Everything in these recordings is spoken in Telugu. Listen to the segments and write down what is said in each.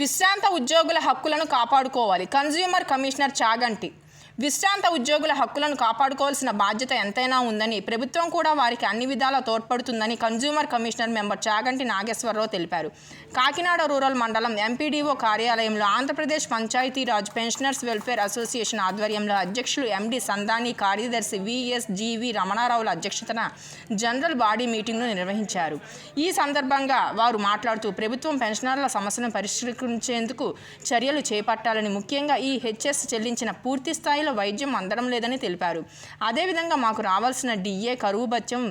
విశ్రాంత ఉద్యోగుల హక్కులను కాపాడుకోవాలి. కన్జ్యూమర్ కమిషనర్ చాగంటి విశ్రాంత ఉద్యోగుల హక్కులను కాపాడుకోవాల్సిన బాధ్యత ఎంతైనా ఉందని ప్రభుత్వం కూడా వారికి అన్ని విధాలా తోడ్పడుతుందని consumer commissioner member Chaganti Nageswararao తెలిపారు. కాకినాడ రూరల్ మండలం ఎంపీడీఓ కార్యాలయంలో Andhra Pradesh Panchayati Raj pensioners welfare association ఆధ్వర్యంలో అధ్యక్షులు ఎండి సందాని కార్యదర్శి విఎస్జీవి రమణారావుల అధ్యక్షతన జనరల్ బాడీ మీటింగ్ను నిర్వహించారు. ఈ సందర్భంగా వారు మాట్లాడుతూ ప్రభుత్వం పెన్షనర్ల సమస్యను పరిష్కరించేందుకు చర్యలు చేపట్టాలని ముఖ్యంగా ఈ హెచ్ఎస్ చెల్లించిన పూర్తి స్థాయిలో వైద్యం అందడం లేదని తెలిపారు. అదేవిధంగా మాకు రావాల్సిన డిఏ కరువు బత్యం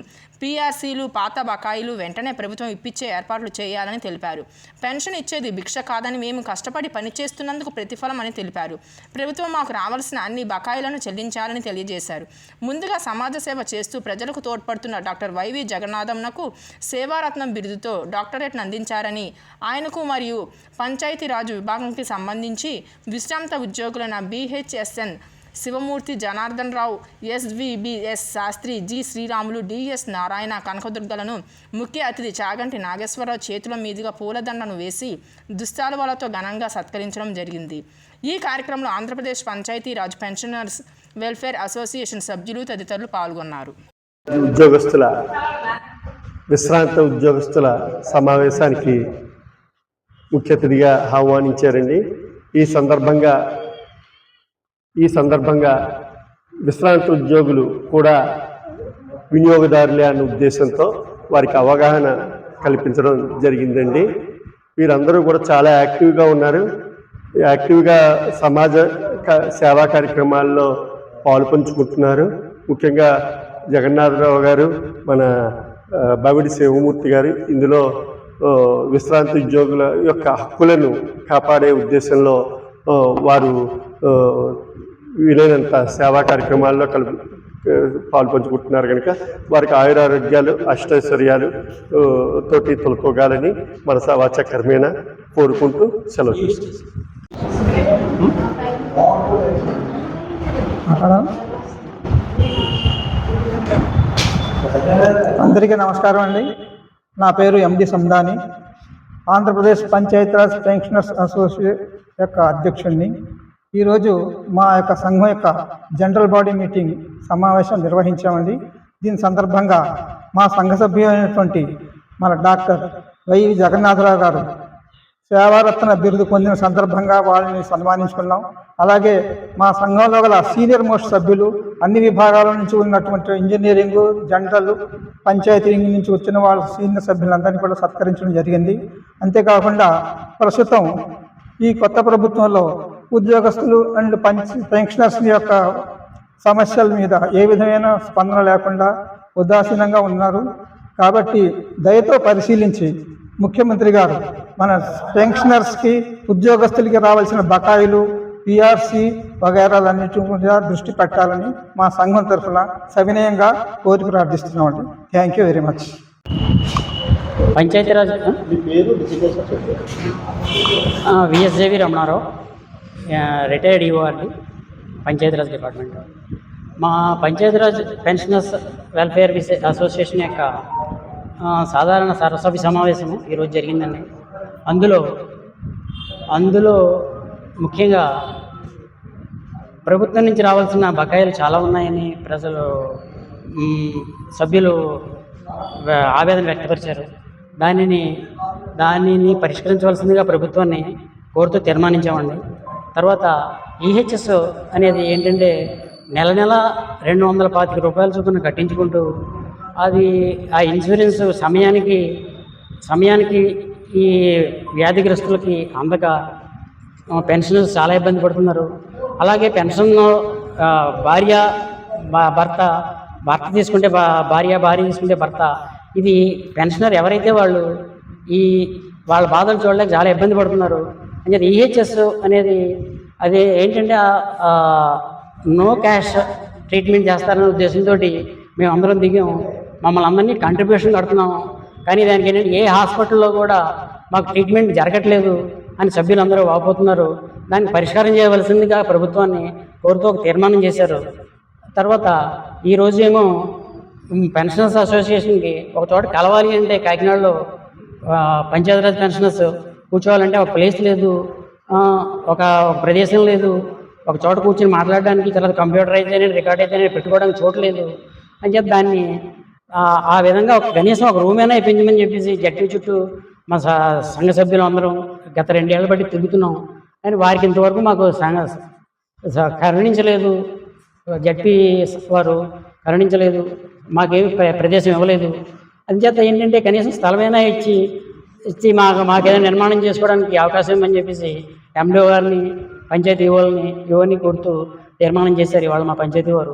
పీఆర్సీలు పాత బకాయిలు వెంటనే ప్రభుత్వం ఇప్పించే ఏర్పాట్లు చేయాలని తెలిపారు. పెన్షన్ ఇచ్చేది భిక్ష కాదని మేము కష్టపడి పనిచేస్తున్నందుకు ప్రతిఫలం అని తెలిపారు. ప్రభుత్వం మాకు రావాల్సిన అన్ని బకాయిలను చెల్లించాలని తెలియజేశారు. ముందుగా సమాజ సేవ చేస్తూ ప్రజలకు తోడ్పడుతున్న డాక్టర్ వైవి జగన్నాథంనకు సేవారత్నం బిరుదుతో డాక్టరేట్ను అందించారని ఆయనకు మరియు పంచాయతీరాజ్ విభాగంకి సంబంధించి విశ్రాంత ఉద్యోగులైన BHSN Sivamurthy Janardhan Rao SVBS Sastry G Sriramulu DS Narayana కనకదుర్గలను ముఖ్య అతిథి చాగంటి నాగేశ్వరరావు చేతుల మీదుగా పూలదండను వేసి దుస్తాలువలతో ఘనంగా సత్కరించడం జరిగింది. ఈ కార్యక్రమంలో Andhra Pradesh Panchayati Raj pensioners welfare association సభ్యులు తదితరులు పాల్గొన్నారు. ఉద్యోగస్తుల విశ్రాంత ఉద్యోగస్తుల సమావేశానికి ముఖ్య అతిథిగా ఆహ్వానించారండి. ఈ సందర్భంగా ఈ సందర్భంగా విశ్రాంతి ఉద్యోగులు కూడా వినియోగదారులే అనే ఉద్దేశంతో వారికి అవగాహన కల్పించడం జరిగిందండి. వీరందరూ కూడా చాలా యాక్టివ్గా ఉన్నారు. యాక్టివ్గా సమాజ సేవా కార్యక్రమాల్లో పాల్పంచుకుంటున్నారు. ముఖ్యంగా జగన్నాథరావు గారు మన ఆ, బవిడి శివమూర్తి గారు ఇందులో విశ్రాంతి ఉద్యోగుల యొక్క హక్కులను కాపాడే ఉద్దేశంలో వారు వీలైనంత సేవా కార్యక్రమాల్లో కలుపు పాల్పంచుకుంటున్నారు కనుక వారికి ఆయురారోగ్యాలు అష్టైశ్వర్యాలు తోటి తొలుకోగాలని మన వాచ కర్మేణ కోరుకుంటూ సెలవు చేస్తాం అందరికీ నమస్కారం అండి. నా పేరు MD Sandani Andhra Pradesh Panchayati Raj pensioners associate యొక్క అధ్యక్షుడిని ఈరోజు మా యొక్క సంఘం యొక్క జనరల్ బాడీ మీటింగ్ సమావేశం నిర్వహించామండి. దీని సందర్భంగా మా సంఘ సభ్యులైనటువంటి మన డాక్టర్ వై జగన్నాథరావు గారు సేవారత్న బిరుదు పొందిన సందర్భంగా వాళ్ళని సన్మానించుకున్నాం. అలాగే మా సంఘంలో గల సీనియర్ మోస్ట్ సభ్యులు అన్ని విభాగాల నుంచి ఉన్నటువంటి ఇంజనీరింగ్ జనరల్ పంచాయతీ నుంచి వచ్చిన వాళ్ళ సీనియర్ సభ్యులందరినీ కూడా సత్కరించడం జరిగింది. అంతేకాకుండా ప్రస్తుతం ఈ కొత్త ప్రభుత్వంలో ఉద్యోగస్తులు అండ్ పంచ పెన్షనర్స్ యొక్క సమస్యల మీద ఏ విధమైన స్పందన లేకుండా ఉదాసీనంగా ఉన్నారు. కాబట్టి దయతో పరిశీలించి ముఖ్యమంత్రి గారు మన పెన్షనర్స్కి ఉద్యోగస్తులకి రావాల్సిన బకాయిలు పిఆర్సి వగైరాలన్నిటి మీద దృష్టి పెట్టాలని మా సంఘం తరఫున సవినయంగా కోరి ప్రార్థిస్తున్నామండి. Thank you very much. Panchayati Raj VSJV Ramanarao. Retired EO అండి పంచాయతీరాజ్ డిపార్ట్మెంట్. మా పంచాయతీరాజ్ పెన్షనర్స్ వెల్ఫేర్ అసోసియేషన్ యొక్క సాధారణ సరసభ్య సమావేశము ఈరోజు జరిగిందండి. అందులో అందులో ముఖ్యంగా ప్రభుత్వం నుంచి రావాల్సిన బకాయిలు చాలా ఉన్నాయని ప్రజలు సభ్యులు ఆవేదన వ్యక్తపరిచారు. దానిని దానిని పరిష్కరించవలసిందిగా ప్రభుత్వాన్ని కోరుతూ తీర్మానించామండి. తర్వాత ఈహెచ్ఎస్ అనేది ఏంటంటే నెల నెల రెండు వందల పాతిక రూపాయల చొప్పున కట్టించుకుంటూ అది ఆ ఇన్సూరెన్స్ సమయానికి సమయానికి ఈ వ్యాధిగ్రస్తులకి అందక ఆ, పెన్షనర్స్ చాలా ఇబ్బంది పడుతున్నారు. అలాగే పెన్షన్ భార్య భర్త భర్త తీసుకుంటే భా- భార్య భార్య తీసుకుంటే భర్త. ఇది పెన్షనర్ ఎవరైతే వాళ్ళు ఈ వాళ్ళ బాధలు చూడలేక చాలా ఇబ్బంది పడుతున్నారు. అని చెప్పి ఈహెచ్ఎస్ అనేది అది ఏంటంటే నో క్యాష్ ట్రీట్మెంట్ చేస్తారనే ఉద్దేశంతో మేము అందరం దిగాం. మమ్మల్ని అందరినీ కంట్రిబ్యూషన్ కడుతున్నాము కానీ దానికి ఏంటంటే ఏ హాస్పిటల్లో కూడా మాకు ట్రీట్మెంట్ జరగట్లేదు అని సభ్యులందరూ వాపోతున్నారు. దాన్ని పరిష్కారం చేయవలసిందిగా ప్రభుత్వాన్ని కోరుతూ ఒక తీర్మానం చేశారు. తర్వాత ఈరోజు ఏమో పెన్షనర్స్ అసోసియేషన్కి ఒక చోట కలవాలి అంటే కాకినాడలో పంచాయతీరాజ్ పెన్షనర్స్ కూర్చోవాలంటే ఒక ప్లేస్ లేదు. ఒక ప్రదేశం లేదు. ఒక చోట కూర్చొని మాట్లాడడానికి తర్వాత కంప్యూటర్ అయితేనే రికార్డ్ అయితేనే పెట్టుకోవడానికి చోటు అని చెప్పి దాన్ని ఆ, విధంగా ఒక కనీసం ఒక రూమ్ అయినా ఇప్పించమని చెప్పేసి జట్టు చుట్టూ మా స- సంఘ సభ్యులు అందరం గత రెండేళ్ళ బట్టి తిరుగుతున్నాం. కానీ వారికి ఇంతవరకు మాకు సంఘ కరుణించలేదు. జడ్పీ వారు కరుణించలేదు. మాకేమి ప్ర- ప్రదేశం ఇవ్వలేదు. అందుచేత ఏంటంటే కనీసం స్థలమైనా ఇచ్చి ఇచ్చి మాకు మాకేదైనా నిర్మాణం చేసుకోవడానికి అవకాశం ఇవ్వమని చెప్పేసి ఎండిఓ గారిని పంచాయతీ వాళ్ళని యువని కోరుతూ నిర్మాణం చేశారు ఇవాళ మా పంచాయతీ వారు.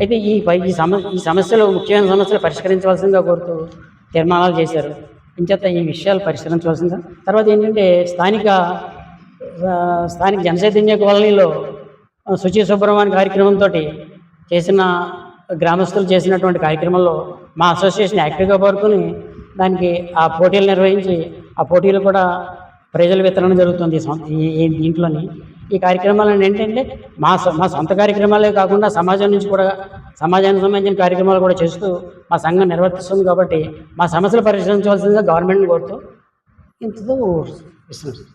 అయితే ఈ పై ఈ సమ ఈ సమస్యలు ముఖ్యమైన సమస్యలు పరిష్కరించవలసిందిగా కోరుతూ తీర్మానాలు చేశారు. ఇంచేత ఈ విషయాలు పరిష్కరించవలసిందిగా. తర్వాత ఏంటంటే స్థానిక స్థానిక జనచైతన్య కాలనీలో శుచి సుబ్రహ్మణ్య కార్యక్రమంతో చేసిన గ్రామస్తులు చేసినటువంటి కార్యక్రమంలో మా అసోసియేషన్ యాక్టివ్గా పాల్గొని దానికి ఆ పోటీలు నిర్వహించి ఆ పోటీలు కూడా ప్రజల వితరణ జరుగుతుంది ఈ ఈ దీంట్లోని. ఈ కార్యక్రమాలను ఏంటంటే మా సొ- మా సొంత కార్యక్రమాలే కాకుండా సమాజం నుంచి కూడా సమాజానికి సంబంధించిన కార్యక్రమాలు కూడా చేస్తూ మా సంఘం నిర్వర్తిస్తుంది కాబట్టి మా సమస్యలు పరిష్కరించవలసిందిగా గవర్నమెంట్ని కోరుతూ ఇంతతో ఇస్తున్నాం.